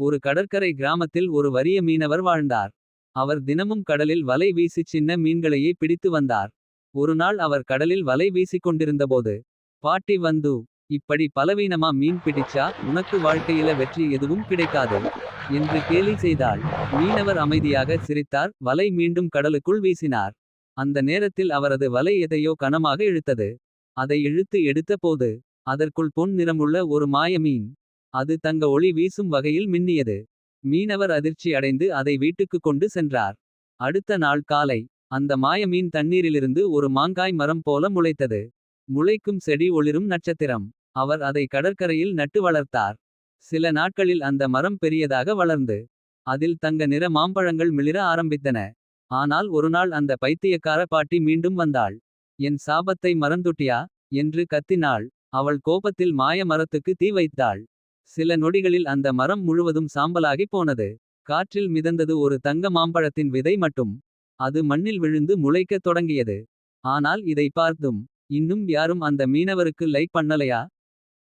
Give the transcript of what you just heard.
ஒரு கடற்கரை கிராமத்தில் ஒரு வறிய மீனவர் வாழ்ந்தார். அவர் தினமும் கடலில் வலை வீசிச் சின்ன மீன்களையே பிடித்து வந்தார். ஒருநாள் அவர் கடலில் வலை வீசிக் கொண்டிருந்தபோது. பாட்டி வந்து இப்படி பலவீனமா மீன் பிடிச்சா. உனக்கு வாழ்க்கையில வெற்றி எதுவும் கிடைக்காது. என்று கேலி செய்தாள். மீனவர் அமைதியாக சிரித்தார். வலை மீண்டும் கடலுக்குள் வீசினார். அந்த நேரத்தில் அவரது வலை எதையோ கனமாக இழுத்தது. அதை இழுத்து எடுத்த போது. அதற்குள் பொன் நிறமுள்ள ஒரு மாய மீன். அது தங்க ஒளி வீசும் வகையில் மின்னியது. மீனவர் அதிர்ச்சி அடைந்து அதை வீட்டுக்கு கொண்டு சென்றார். அடுத்த நாள் காலை அந்த மாய மீன் தண்ணீரிலிருந்து ஒரு மாங்காய் மரம் போல முளைத்தது. முளைக்கும் செடி ஒளிரும் நட்சத்திரம். அவர் அதை கடற்கரையில் நட்டு வளர்த்தார். சில நாட்களில் அந்த மரம் பெரியதாக வளர்ந்து. அதில் தங்க நிற மாம்பழங்கள் மிளிர ஆரம்பித்தன. ஆனால் ஒருநாள் அந்த பைத்தியக்கார பாட்டி மீண்டும் வந்தாள். என் சாபத்தை மறந்துட்டியா என்று கத்தினாள். அவள் கோபத்தில் மாய மரத்துக்கு தீ வைத்தாள். சில நொடிகளில் அந்த மரம் முழுவதும் சாம்பலாகிப் போனது. காற்றில் மிதந்தது ஒரு தங்க மாம்பழத்தின் விதை மட்டும். அது மண்ணில் விழுந்து முளைக்கத் தொடங்கியது. ஆனால் இதை பார்த்தும் இன்னும் யாரும் அந்த மீனவருக்கு லைக் பண்ணலையா.